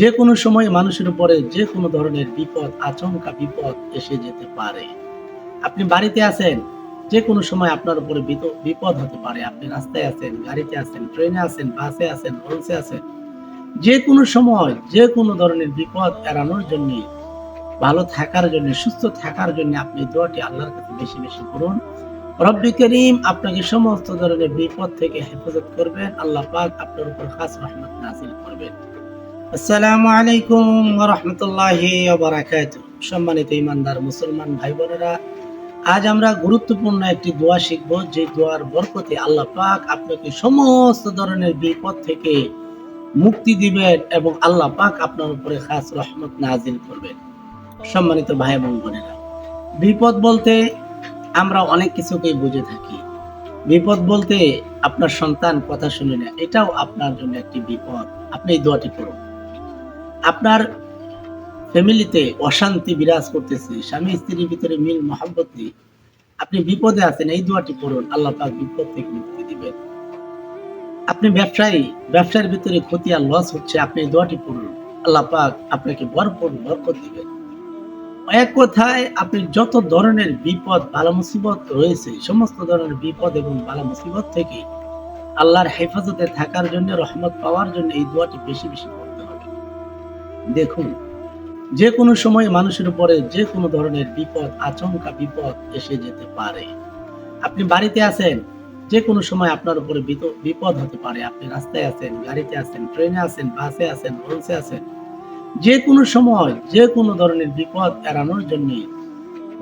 যে কোনো সময় মানুষের উপরে যে কোনো ধরনের বিপদ, আচমকা বিপদ এসে যেতে পারে। আপনি বাড়িতে আছেন, যে কোনো সময় আপনার উপরে বিপদ হতে পারে। আপনি রাস্তায় আছেন, গাড়িতে আছেন, ট্রেনে আছেন, বাসে আছেন, লঞ্চে আছেন, যে কোনো সময় যে কোনো ধরনের বিপদ এড়ানোর জন্য, ভালো থাকার জন্য, সুস্থ থাকার জন্য আপনি দোয়াটি আল্লাহর কাছে বেশি বেশি করুন। রব্বি করিম আপনাকে সমস্ত ধরনের বিপদ থেকে হেফাজত করবেন। আল্লাহ পাক আপনার উপর খাস রহমত নাজিল করবেন। আসসালামু আলাইকুম রাহমাতুল্লাহি সম্মানিত ইমানদার মুসলমান ভাই বোনেরা আজ আমরা গুরুত্বপূর্ণ একটি দোয়া শিখব। যে দোয়ার বরকতে আল্লাহ পাক আপনাকে সমস্ত ধরনের বিপদ থেকে মুক্তি দিবেন এবং আল্লাহ পাক আপনার উপরে খাস রহমত নাজিল করবেন। সম্মানিত ভাই এবং বোনেরা, বিপদ বলতে আমরা অনেক কিছুকেই বুঝে থাকি। বিপদ বলতে আপনার সন্তান কথা শুনে না এটাও আপনার জন্য একটি বিপদ। আপনি এই দোয়াটি করুন আপনার ফ্যামিলিতে অশান্তি বিরাজ করতেছে, স্বামী স্ত্রীর ভিতরে মিল, মহাব্বত নেই। আপনি বিপদে আছেন, এই দোয়াটি করুন আল্লাহ পাক বিপদ থেকে মুক্তি দিবেন। আপনি ব্যবসায়ী, ব্যবসার ভিতরে ক্ষতি আর লস হচ্ছে, আপনি এই দোয়াটি করুন আল্লাহ পাক আপনাকে ভরপুর বরকত দিবেন। এক কথায়, আপনি যত ধরনের বিপদ বালা মুসিবত রয়েছে, সমস্ত ধরনের বিপদ এবং বালা মুসিবত থেকে আল্লাহর হেফাজতে থাকার জন্য, রহমত পাওয়ার জন্য এই দোয়াটি বেশি বেশি হবে দেখুন, যে কোনো সময় মানুষের উপরে যে কোনো ধরনের বিপদ, আচমকা বিপদ এসে যেতে পারে। আপনি বাড়িতে আছেন, যে কোনো সময় আপনার উপরে বিপদ হতে পারে। আপনি রাস্তায় আছেন, গাড়িতে আছেন, ট্রেনে আছেন, বাসে আছেন লঞ্চে আছেন, যে কোনো সময় যে কোনো ধরনের বিপদ এড়ানোর জন্য,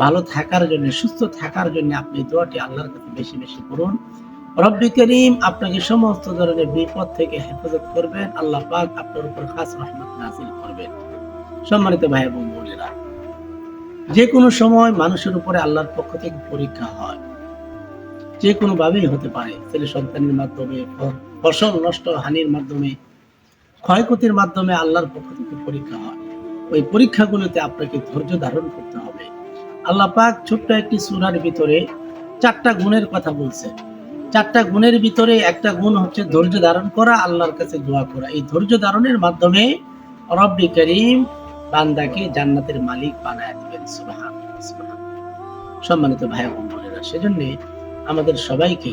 ভালো থাকার জন্য, সুস্থ থাকার জন্য আপনি দোয়াটি আল্লাহর কাছে বেশি বেশি করুন। রব্বি করিম আপনাকে সমস্ত ধরনের বিপদ থেকে হেফাজত করবেন। আল্লাহ পাক আপনার উপর খাস রহমত নাজিল করবেন। সম্মানিত ভাই এবং বোনেরা, যে কোনো সময় মানুষের উপরে আল্লাহর পক্ষ থেকে পরীক্ষা হয়। যে কোনো ভাবেই হতে পারে, ছেলে সন্তানের মাধ্যমে, ফসল নষ্ট, হানির মাধ্যমে, ক্ষয়ক্ষতির মাধ্যমে আল্লাহর পক্ষ থেকে পরীক্ষা হয়। ওই পরীক্ষাগুলোতে আপনাকে ধৈর্য ধারণ করতে হবে। আল্লাহ পাক ছোট্ট একটি সূরার ভিতরে চারটা গুণের কথা বলছে চারটা গুণের ভিতরে একটা গুণ হচ্ছে ধৈর্য ধারণ করা, আল্লাহর কাছে দোয়া করা। এই ধৈর্য ধারণের মাধ্যমে রব্বি করিম বান্দাকে জান্নাতের মালিক বানায় দিবেন। সম্মানিত ভাই বোনেরা, সেজন্য আমাদের সবাইকে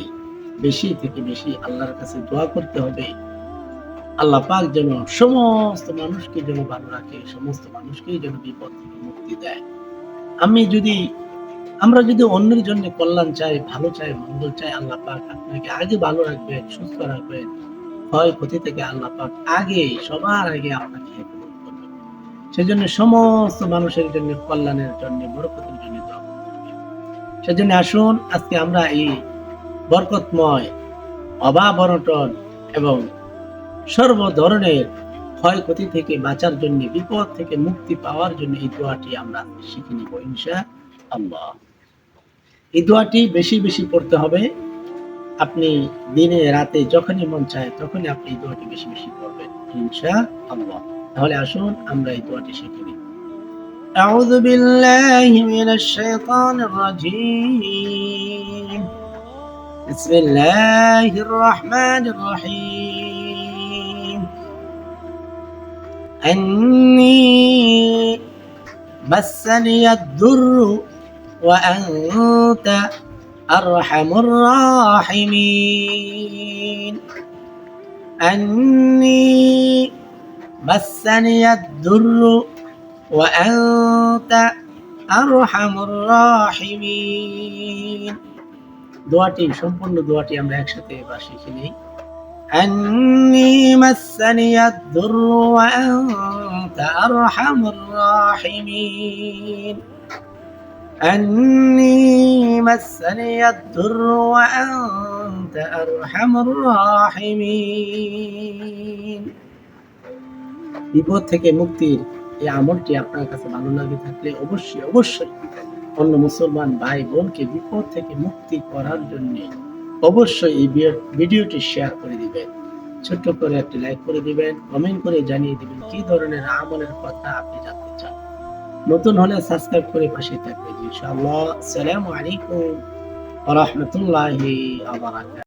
বেশি থেকে বেশি আল্লাহর কাছে দোয়া করতে হবে। আল্লাহ পাক যেন সমস্ত মানুষকে যেন ভালো রাখে, সমস্ত মানুষকেই যেন বিপদ থেকে মুক্তি দেয়। আমি যদি আমরা যদি অন্যের জন্য কল্যাণ চাই, ভালো চাই, মঙ্গল চাই, আল্লাহ পাক আপনাকে আগে ভালো রাখবেন সুস্থ রাখবেন ক্ষয় ক্ষতি থেকে আল্লাহ পাক আগে, সবার আগে আপনাকে করবেন সেজন্য সমস্ত মানুষের জন্য কল্যাণের জন্য, বরকতের জন্য দোয়া সেজন্য আসুন, আজকে আমরা এই বরকতময়, অভাব অনটন এবং সর্ব ধরনের ক্ষয়ক্ষতি থেকে বাঁচার জন্য, বিপদ থেকে মুক্তি পাওয়ার জন্য এই দোয়াটি আমরা শিখে নিব ইনশা আল্লাহ এই দোয়াটি বেশি বেশি পড়তে হবে আপনি দিনে রাতে যখনই মন চায় তখনই আপনি এই দোয়াটি বেশি বেশি পড়বেন ইনশা আল্লাহ তাহলে আসুন আমরা এই দোয়াটি শিখে নিই أعوذ بالله من الشيطان الرجيم بسم الله الرحمن الرحيم أني مسني الضر وأنت أرحم الراحمين أني مسني الضر وأنت أرحم الراحمين দোয়াটি সম্পূর্ণ দোয়াটি আমরা একসাথে এবার শিখে নিই أني مسني الضر وأنت أرحم الراحمين أني مسني الضر وأنت أرحم الراحمين বিপদ থেকে মুক্তির এই আমলটি আপনার কাছে ভালো লাগে থাকলে অবশ্যই অবশ্যই অন্য মুসলমান ভাই বোনকে বিপদ থেকে মুক্তি করার জন্য অবশ্যই এই ভিডিও- ভিডিওটি শেয়ার করে দিবেন ছোট্ট করে একটি লাইক করে দিবেন কমেন্ট করে জানিয়ে দিবেন কি ধরনের আমলের কথা আপনি জানতে চান নতুন হলে সাবস্ক্রাইব করে পাশে থাকবেন ইনশাআল্লাহ আসসালামু আলাইকুম ওয়া রাহমাতুল্লাহি ওয়া বারাকাতুহু